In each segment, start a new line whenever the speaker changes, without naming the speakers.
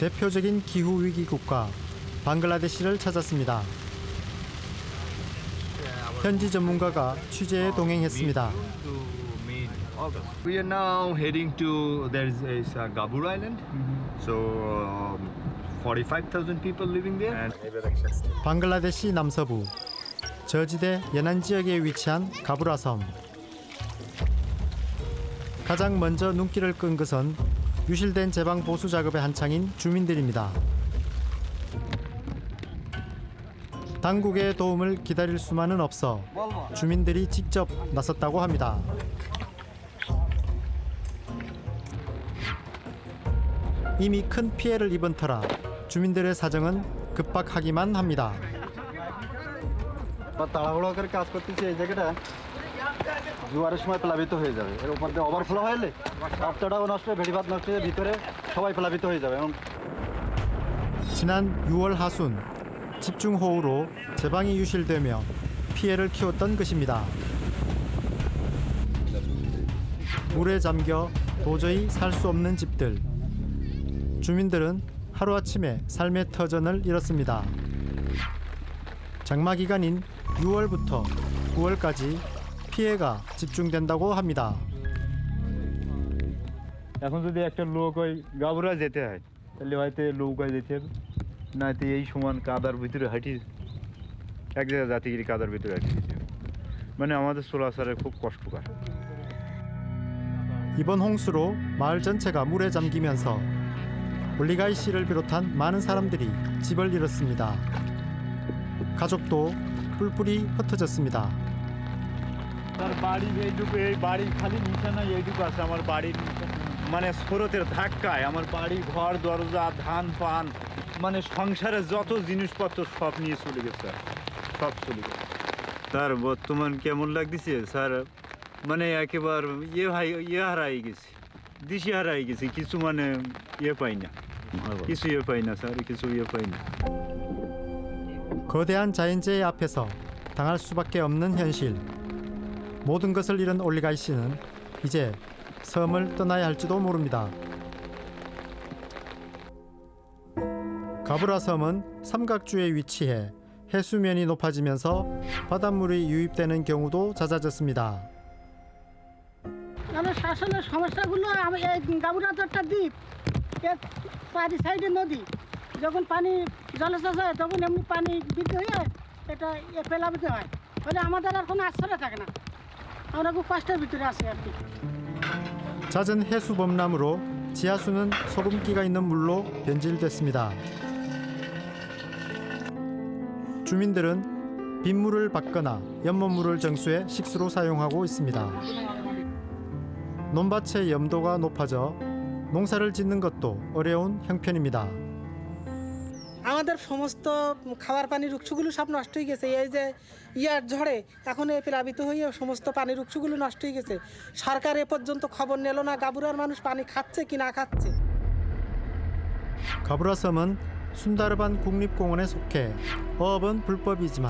대표적인 기후 위기 국가 방글라데시를 찾았습니다. 현지 전문가가 취재에 동행했습니다.
We are now heading to there is, uh, Gabur Island. So um, 45,000 people living there.
방글라데시 남서부 저지대 연안 지역에 위치한 가브라 섬. 가장 먼저 눈길을 끈 것은 유실된 제방 보수 작업에 한창인 주민들입니다. 당국의 도움을 기다릴 수만은 없어 주민들이 직접 나섰다고 합니다. 이미 큰 피해를 입은 터라 주민들의 사정은 급박하기만 합니다.
জোয়ারের সময় প্লাবিত হয়ে যাবে এর উপর দিয়ে ওভারফ্লো হয়ে এলে রাস্তাটাও নষ্ট হয়ে ভেড়িভাত নষ্ট হয়ে ভিতরে সবাই প্লাবিত হয়ে যাবে এবং
지난 6월 하순 집중호우로 제방이 유실되며 피해를 키웠던 것입니다. 물에 잠겨 도저히 살 수 없는 집들. 주민들은 하루아침에 삶의 터전을 잃었습니다. 장마 기간인 6월부터 9월까지 피해가 집중된다고 합니다.
এখন যদি একটা লোক ওই গাবরা যেতে হয় তাহলে হয়তো নৌকায় যেতে হবে নয়তো এই সমান কাদার ভিতরে হাঁটি এক জায়গায় জাতিগিরি কাদার ভিতরে হাঁটি যেতে হবে মানে আমাদের চলাচলের খুব কষ্টকর
이번 홍수로 마을 전체가 물에 잠기면서 올리가이 씨를 비롯한 많은 사람들이 집을 잃었습니다. 가족도 뿔뿔이 흩어졌습니다.
তার বাড়ির এইটুকু এই বাড়ির খালি নিশানা এইটুকু আছে আমার বাড়ির মানে স্রোতের ধাক্কায় আমার বাড়ি ঘর দরজা ধান পান মানে সংসারে যত জিনিসপত্র সব নিয়ে চলে গেছে স্যার সব চলে গেছে স্যার বর্তমান কেমন লাগতেছে স্যার মানে একেবার ইয়ে ভাই ইয়ে হারাই গেছে দিশি হারাই গেছে কিছু মানে ইয়ে পাই না কিছু ইয়ে পাই না স্যার কিছু ইয়ে পাই না
거대한 자연재해 앞에서 당할 수밖에 없는 현실. 모든 것을 잃은 올리가이 씨는 이제 섬을 떠나야 할지도 모릅니다. 가브라 섬은 삼각주에 위치해 해수면이 높아지면서 바닷물이 유입되는 경우도 잦아졌습니다.
মানে শাসনের সমস্যাগুলো আমি এই গাবুরা তো একটা দ্বীপ এর চারি সাইডে নদী যখন পানি জলস্রোত হয় তখন এমনি পানি বৃদ্ধি হয়ে এটা এ পেলাবিতে হয় ফলে আমাদের আর কোনো আশ্রয় থাকে না আমরা খুব কষ্টের ভিতরে আছি আর কি
잦은 해수 범람으로 지하수는 소금기가 있는 물로 변질됐습니다. 주민들은 빗물을 받거나 연못물을 정수해 식수로 사용하고 있습니다. 논밭의 염도가 높아져 농사를 짓는 것도 어려운 형편입니다.
আমাদের সমস্ত খাবার পানির উৎসগুলো সব নষ্ট হয়ে গেছে এই যে ইয়ার ঝড়ে এখন এ প্লাবিত হয়ে সমস্ত পানির উৎসগুলো নষ্ট হয়ে গেছে সরকার এ পর্যন্ত খবর নিল না গাবুরার মানুষ পানি খাচ্ছে কি না খাচ্ছে
가브라 섬은 순다르반 국립공원에 속해 어업은 불법이지만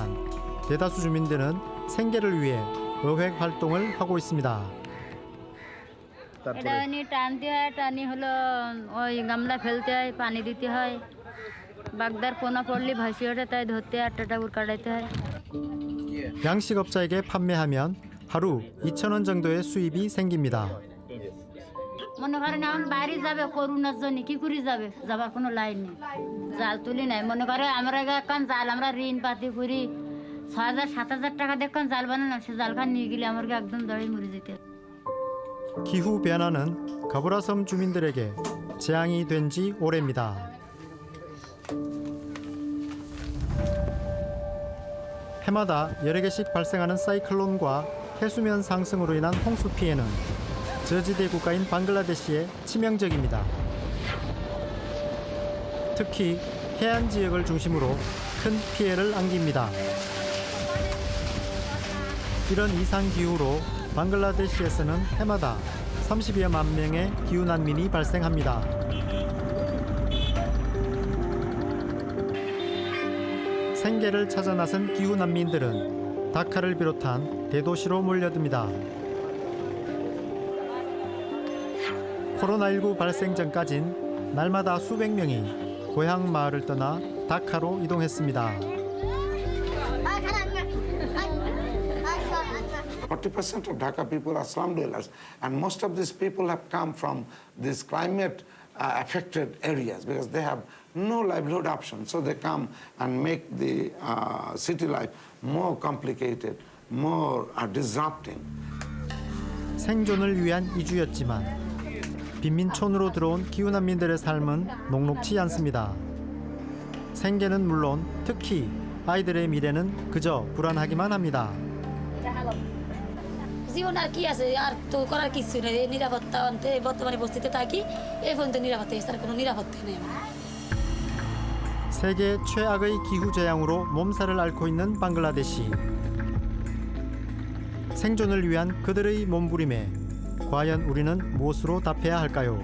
대다수 주민들은 생계를 위해 어획 활동을 하고 있습니다.
এটা এমনি টানতে হয় টানি হলো ওই গামলা ফেলতে হয় পানি দিতে হয় বাগদার পোনা পড়লে ভাসি ওঠে তাই ধরতে হয় আটটা টাকুর কাটাইতে হয়
양식업자에게 판매하면 하루 2,000원 정도의 수입이 생깁니다.
মনে করেন এখন বাইরে যাবে করোনার জন্য কি করে যাবে যাবার কোনো লাইন নেই জাল তুলি নাই মনে করে আমরা এখন জাল আমরা ঋণ পাতি করি ছ হাজার সাত হাজার টাকা দেখুন জাল বানানো সে জালখান নিয়ে গেলে আমার একদম দড়ি মরে যেতে হয়।
기후 변화는 가브라섬 주민들에게 재앙이 된 지 오래입니다. 해마다 여러 개씩 발생하는 사이클론과 해수면 상승으로 인한 홍수 피해는 저지대 국가인 방글라데시에 치명적입니다. 특히 해안 지역을 중심으로 큰 피해를 안깁니다. 이런 이상 기후로 방글라데시에서는 해마다 30여만 명의 기후 난민이 발생합니다. 생계를 찾아 나선 기후 난민들은 다카를 비롯한 대도시로 몰려듭니다. 코로나19 발생 전까진 날마다 수백 명이 고향 마을을 떠나 다카로 이동했습니다.
40% of Dhaka people are slum dwellers, and most of these people have come from these climate uh, affected areas because they have no livelihood option. So they come and make the uh, city life more complicated, more uh, disrupting.
생존을 위한 이주였지만 빈민촌으로 들어온 기후난민들의 삶은 녹록치 않습니다. 생계는 물론 특히 아이들의 মিরে는 그저 불안하기만 합니다.
জীবন আর কি আছে আর তো করার কিছু নেই এই নিরাপত্তা অন্তে বর্তমানে বস্তিতে থাকি এই পর্যন্ত নিরাপত্তা এছাড়া কোনো নিরাপত্তা নেই আমার
세계 최악의 기후 재앙으로 몸살을 앓고 있는 방글라데시. 생존을 위한 그들의 몸부림에 과연 우리는 무엇으로 답해야 할까요?